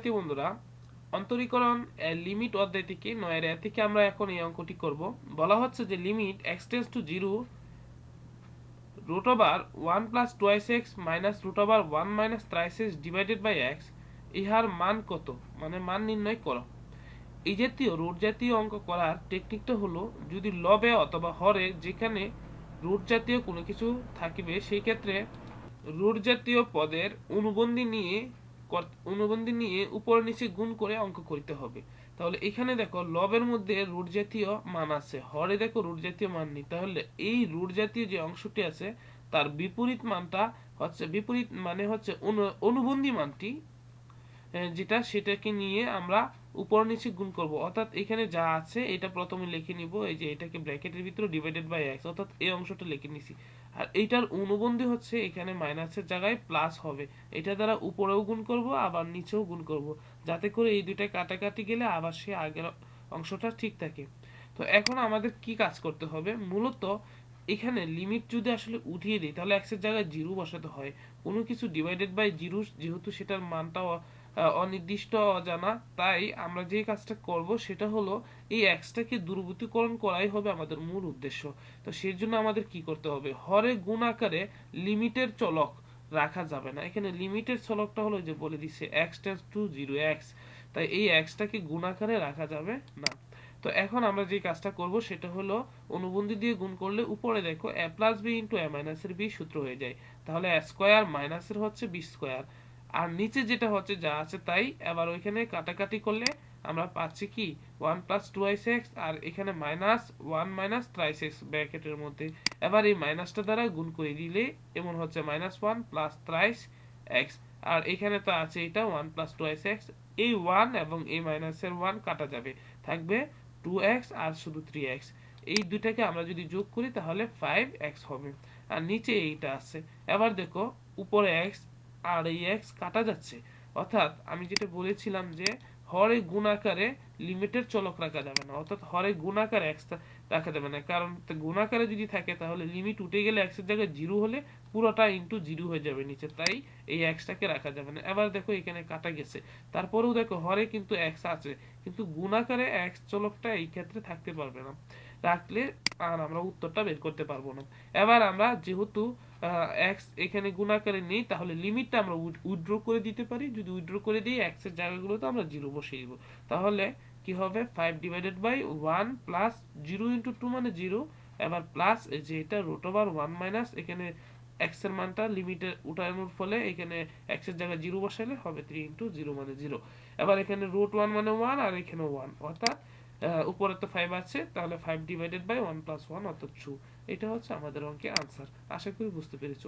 শিক্ষার্থী বন্ধুরা, অন্তরীকরণ লিমিট অধ্যায় থেকে নয়ের এ থেকে আমরা এখন এই অঙ্কটি করব। বলা হচ্ছে যে limit x to zero root over one plus twice x minus root over one minus thrice x divided by x ইহার মান কত? মানে মান নির্ণয় করো। এই জাতীয় রুট জাতীয় অঙ্ক করার টেকনিকটা হলো, যদি লবে অথবা হরে যেখানে রুট জাতীয় কোনো কিছু থাকিবে, সেই ক্ষেত্রে রুট জাতীয় পদের অনুবন্ধী নিয়ে অনুবন্ধী নিয়ে উপর নিচে গুণ করে অঙ্ক করতে হবে। তাহলে এখানে দেখো, লবের মধ্যে রুট জাতীয় মান আছে। হরে দেখো রুট জাতীয় মান নেই। তাহলে এই রুট জাতীয় যে অংশটি আছে, তার বিপরীত মানটা হচ্ছে, বিপরীত মানে হচ্ছে অনু- অনুবন্ধী মানটি যেটা সেটাকে নিয়ে আমরা উপর নিচে গুণ করব। অর্থাৎ এখানে যা আছে এটা প্রথমে লিখে নিব এই যে এটাকে ব্র্যাকেটের ভিতরে ডিভাইডেড বাই এক্স অর্থাৎ এই অংশটা লিখে নিছি। আর এইটার অনুবন্ধী হচ্ছে এখানে মাইনাসের জায়গায় প্লাস হবে। এটা দ্বারা উপরেও গুণ করব আবার নিচেও গুণ করব যাতে করে এই দুইটা কাটাকাটি গেলে আবার সে আগের অংশটা ঠিক থাকে। তো এখন আমাদের কি কাজ করতে হবে? মূলত এখানে লিমিট যদি আসলে উঠিয়ে দিই তাহলে এক্সের জায়গায় জিরো বসাতে হয়। কোনো কিছু ডিভাইডেড বাই জিরো যেহেতু সেটার মানটা অ- আহ, অনির্দিষ্ট অজানা। তাই আমরা যে কাজটা করব সেটা হলো এই এক্সটাকে দূরবর্তীকরণ করাই হবে আমাদের মূল উদ্দেশ্য। তো সেই জন্য আমাদের কি করতে হবে? হরে গুণ আকারে লিমিটের চলক রাখা যাবে না। এখানে লিমিটের চলকটা হলো যে বলে দিচ্ছে x tends to zero x তাই এই এক্সটাকে গুণ আকারে রাখা যাবে না। তো এখন আমরা যে কাজটা করব সেটা হলো অনুবন্ধী দিয়ে গুণ করলে উপরে দেখো a plus b into a মাইনাসের বি সূত্র হয়ে যায়। তাহলে স্কোয়ার মাইনাসের হচ্ছে বি স্কোয়ার আর নিচে যেটা হচ্ছে যা আছে তাই, এবার ওইখানে কাটাকাটি করলে আমরা পাচ্ছি কি? One plus twice x আর এখানে minus one minus thrice x ব্র্যাকেটের মধ্যে। এবার এই মাইনাসটা দ্বারা গুণ করে দিলে এমন হচ্ছে minus one plus thrice x আর এখানে তো আছে এটা one plus twice x এই ওয়ান এবং এই মাইনাসের ওয়ান কাটা যাবে। থাকবে টু এক্স আর শুধু থ্রি এক্স এই দুটাকে আমরা যদি যোগ করি তাহলে ফাইভ এক্স হবে। আর নিচে এইটা আছে। এবার দেখো, উপরে এক্স আর এই এক্স কাটা যাচ্ছে। অর্থাৎ আমি যেটা বলেছিলাম যে, হরে গুণাকারে লিমিটের চলক রাখা যাবে না। অর্থাৎ হরে গুণাকারে এক্স রাখা যাবে না। কারণ গুণাকারে যদি থাকে, তাহলে লিমিট উঠে গেলে এক্সের জায়গায় জিরো হলে পুরোটা ইন্টু জিরো হয়ে যাবে নিচে। তাই এই এক্সটাকে রাখা যাবে না। এবার দেখো এখানে কাটা গেছে। তারপরেও দেখো হরে কিন্তু এক্স আছে। কিন্তু গুণাকারে এক্স চলকটা এই ক্ষেত্রে থাকতে পারবে না। রাখলে আর আমরা উত্তরটা বের করতে পারব না। এবার আমরা যেহেতু এক্স এখানে গুণাকারে নেই, তাহলে লিমিটটা আমরা উইথড্র করে দিতে পারি। যদি উইথড্র করে দিই এক্সের জায়গাগুলোতে আমরা জিরো বসিয়ে দিব। তাহলে কি হবে? Five divided by one plus zero into two মানে জিরো এবার প্লাস যে এটা রুট ওভার ওয়ান মাইনাস এখানে এক্সের মানটা লিমিটে উঠানোর ফলে এখানে এক্সের জায়গায় জিরো বসালে হবে থ্রি ইন্টু জিরো মানে জিরো এবার এখানে রুট ওয়ান মানে ওয়ান আর এখানে ওয়ান অর্থাৎ উপরে তো ফাইভ আছে, তাহলে five divided by one plus one অর্থাৎ টু এটা হচ্ছে আমাদের অঙ্কের আনসার আশা করি বুঝতে পেরেছ।